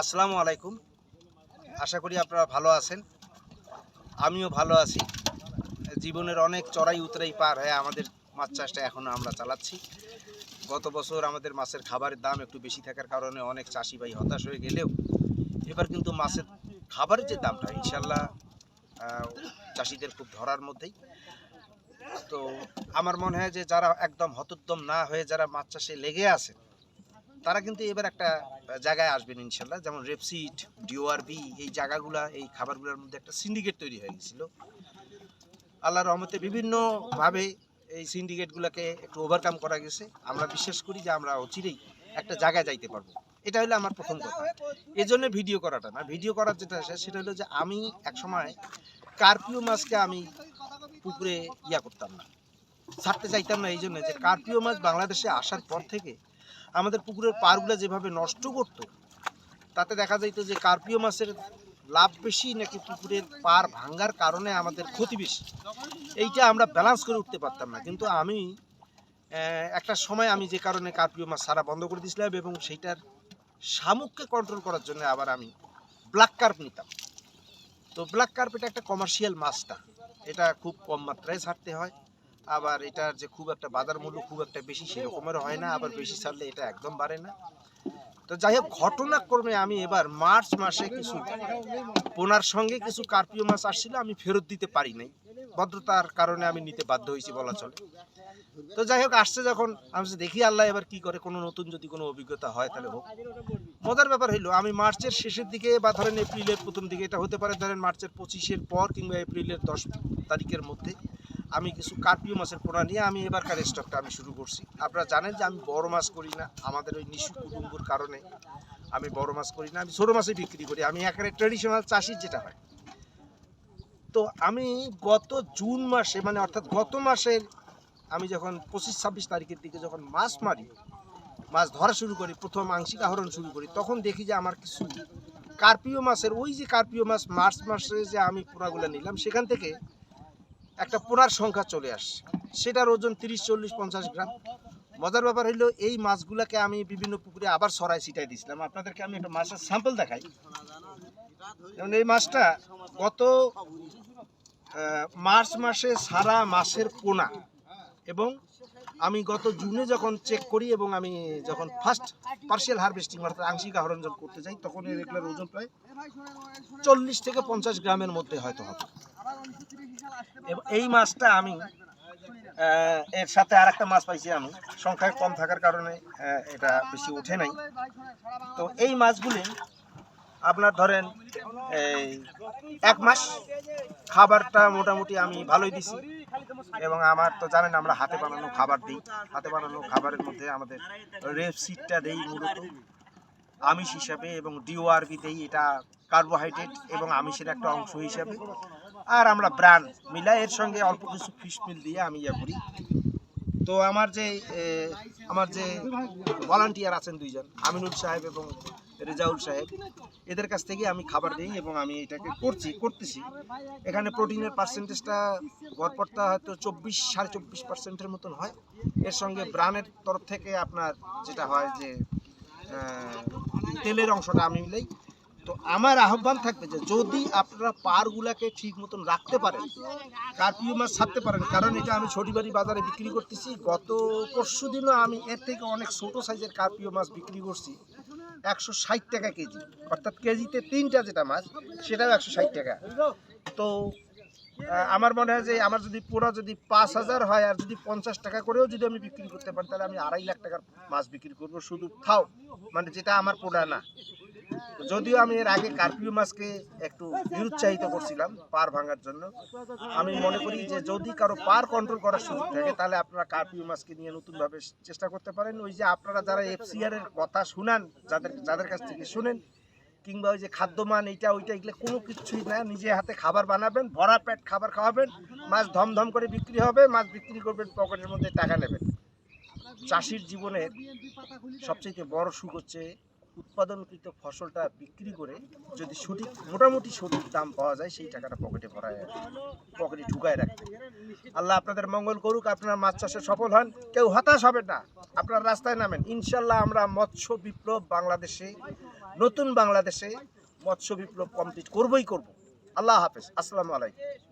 আসসালামু আলাইকুম। আশা করি আপনারা ভালো আছেন। আমিও ভালো আছি। জীবনের অনেক চড়াই উতরাই পার হয়ে আমাদের মাছ চাষটা এখনও আমরা চালাচ্ছি। গত বছর আমাদের মাছের খাবারের দাম একটু বেশি থাকার কারণে অনেক চাষি ভাই হতাশ হয়ে গেলেও এবার কিন্তু মাছের খাবারের যে দামটা ইনশাল্লাহ চাষিদের খুব ধরার মধ্যেই। তো আমার মনে হয় যে যারা একদম হতোদ্যম না হয়ে যারা মাছ চাষে লেগে আছে তারা কিন্তু এবার একটা জায়গায় আসবেন ইনশাল্লাহ। যেমন রেপসিট ডিওআরবি এই জায়গাগুলা, এই খাবারগুলোর মধ্যে একটা সিন্ডিকেট তৈরি হয়ে গেছিল। আল্লাহ রহমতে বিভিন্নভাবে এই সিন্ডিকেটগুলোকে একটু ওভারকাম করা গেছে। আমরা বিশ্বাস করি যে আমরা অচিরেই একটা জায়গায় যাইতে পারব। এটা হলো আমার প্রথম কথা। এই জন্য ভিডিও করাটা না। ভিডিও করার যেটা আছে, সেটা হলো যে আমি একসময় কার্পিও মাছকে আমি পুকুরে ইয়া করতাম না। ছাড়তে চাইতাম না এই জন্য যে কার্পিও মাছ বাংলাদেশে আসার পর থেকে আমাদের পুকুরের পারগুলো যেভাবে নষ্ট করতো, তাতে দেখা যাইতো যে কার্পিও মাছের লাভ বেশি নাকি পুকুরের পার ভাঙ্গার কারণে আমাদের ক্ষতি বেশি। এইটা আমরা ব্যালান্স করে উঠতে পারতাম না। কিন্তু আমি একটা সময় আমি যে কারণে কার্পিও মাছ সারা বন্ধ করে দিয়েছিলাম এবং সেইটার শামুককে কন্ট্রোল করার জন্য আবার আমি ব্ল্যাক কার্প নিতাম। তো ব্ল্যাক কার্প এটা একটা কমার্শিয়াল মাছটা। এটা খুব কম মাত্রায় ছাড়তে হয়। আবার এটার যে খুব একটা বাজার মূল্য খুব একটা বেশি সেরকমেরও হয় না, আবার বেশি ছাড়লে এটা একদম বাড়ে না। তো যাই হোক, ঘটনাক্রমে আমি এবার মার্চ মাসে কিছু পোনার সঙ্গে কিছু কার্পিও মাছ আসছিল, আমি ফেরত দিতে পারি নাই। ভদ্রতার কারণে আমি নিতে বাধ্য হয়েছি বলা চলে। তো যাই হোক, আসছে যখন, আমি দেখি আল্লাহ এবার কি করে, কোনো নতুন যদি কোনো অভিজ্ঞতা হয় তাহলে হোক। মজার ব্যাপার হইল, আমি মার্চের শেষের দিকে বা ধরেন এপ্রিলের প্রথম দিকে, এটা হতে পারে ধরেন মার্চের পঁচিশের পর কিংবা এপ্রিলের দশ তারিখের মধ্যে আমি কিছু কার্পিও মাছের পোনা নিয়ে আমি এবারকার স্টকটা আমি শুরু করছি। আপনারা জানেন যে আমি বড় মাছ করি না, আমাদের ওই নিশু কুটুম্বুর কারণে আমি বড় মাছ করি না, আমি ছোটো মাছই বিক্রি করি। আমি একেবারে ট্রেডিশনাল চাষি যেটা হয়। তো আমি গত জুন মাসে মানে অর্থাৎ গত মাসের আমি যখন পঁচিশ ছাব্বিশ তারিখের দিকে যখন মাছ মারি, মাছ ধরা শুরু করি, প্রথম আংশিক আহরণ শুরু করি, তখন দেখি যে আমার কিছু কার্পিও মাছের, ওই যে কার্পিও মাছ মার্চ মাসে যে আমি পোনাগুলো নিলাম, সেখান থেকে একটা পোনার সংখ্যা চলে আসে সেটার ওজন তিরিশ, চল্লিশ, পঞ্চাশ গ্রাম। মজার ব্যাপার হইল, এই মাছগুলোকে আমি বিভিন্ন পুকুরে আবার সরাই ছিটাই দিয়েছিলাম। আপনাদেরকে আমি একটা মাছের স্যাম্পল দেখাই। যেমন এই মাছটা গত মার্চ মাসে সারা মাসের পোনা। এবং আমি গত জুনে যখন চেক করি এবং আমি যখন ফার্স্ট পার্শিয়াল হারভেস্টিং অর্থাৎ আংশিক আহরণ করতে যাই তখন এর রেগুলার ওজন প্রায় চল্লিশ থেকে পঞ্চাশ গ্রামের মধ্যে হয়তো হবে। এই মাছটা আমি এর সাথে আর একটা মাছ পাইছি আমি। সংখ্যায় কম থাকার কারণে এটা বেশি ওঠে নাই। তো এই মাছগুলি আপনার ধরেন, এই এক মাস খাবারটা মোটামুটি আমি ভালোই দিছি। এবং আমার তো জানেন, আমরা হাতে বানানো খাবার দিই। হাতে বানানো খাবারের মধ্যে আমাদের রেপ সিটটা দেই মূলত। আমিষ হিসাবে এবং ডিওআরবি দেই, এটা কার্বোহাইড্রেট এবং আমিষের একটা অংশ হিসাবে। আর আমরা ব্রান মিলাই এর সঙ্গে অল্প কিছু ফিশ মিল দিয়ে আমি ইয়ে করি। তো আমার যে আমার যে ভলান্টিয়ার আছেন দুইজন, আমিনুল সাহেব এবং রেজাউল সাহেব, এদের কাছ থেকে আমি খাবার দিই এবং আমি এটাকে করছি, করতেছি। এখানে প্রোটিনের পার্সেন্টেজটা গড়পড়তা হয়তো চব্বিশ, সাড়ে চব্বিশ পার্সেন্টের মতন হয়। এর সঙ্গে ব্রানের তরফ থেকে আপনার যেটা হয় যে তেলের অংশটা আমি মিলাই তো আমার আহ্বান থাকবে যে যদি আপনারা পারগুলাকে ঠিক মতন রাখতে পারেন কার্পিও মাছ ছাড়তে পারেন, কারণ এটা আমি ছড়িবাড়ি বাজারে বিক্রি করতেছি। গত পরশু দিনও আমি এর থেকে অনেক ছোট সাইজের কার্পিও মাছ বিক্রি করছি, একশো ষাট টাকা কেজি। অর্থাৎ কেজিতে তিনটা যেটা মাছ, সেটাও একশো ষাট টাকা। তো আমার মনে হয় যে আমার যদি পুরো যদি পাঁচ হাজার হয় আর যদি পঞ্চাশ টাকা করেও যদি আমি বিক্রি করতে পারি, তাহলে আমি আড়াই লাখ টাকার মাছ বিক্রি করব। শুধু খাও মানে যেটা আমার পোড়া না। যদিও আমি এর আগে কার্পিও মাছকে একটু নিরুৎসাহিত করছিলাম পার ভাঙার জন্য, আমি মনে করি যে যদি কারও পার কন্ট্রোল করার সুযোগ থাকে, তাহলে আপনারা কার্পিও মাছকে নিয়ে নতুনভাবে চেষ্টা করতে পারেন। ওই যে আপনারা যারা এফসিআর এর কথা শুনান, যাদের যাদের কাছ থেকে শুনেন, কিংবা ওই যে খাদ্যমান, এইটা, ওইটা, এগুলো কোনো কিছুই না, নিজে হাতে খাবার বানাবেন, ভরা পেট খাবার খাওয়াবেন, মাছ ধমধম করে বিক্রি হবে, মাছ বিক্রি করবেন, পকেটের মধ্যে টাকা নেবেন। চাষির জীবনের সবচেয়ে বড় সুখ হচ্ছে উৎপাদনকৃত ফসলটা বিক্রি করে যদি সঠিক, মোটামুটি সঠিক দাম পাওয়া যায়, সেই টাকাটা পকেটে ভরায় পকেটে ঢুকায় রাখতে আল্লাহ আপনাদের মঙ্গল করুক, আপনারা মাছ চাষে সফল হন। কেউ হতাশ হবে না, আপনারা রাস্তায় নামেন। ইনশাল্লাহ আমরা মৎস্য বিপ্লব বাংলাদেশে, নতুন বাংলাদেশে মৎস্য বিপ্লব কমপ্লিট করবই করব। আল্লাহ হাফেজ। আসসালামু আলাইকুম।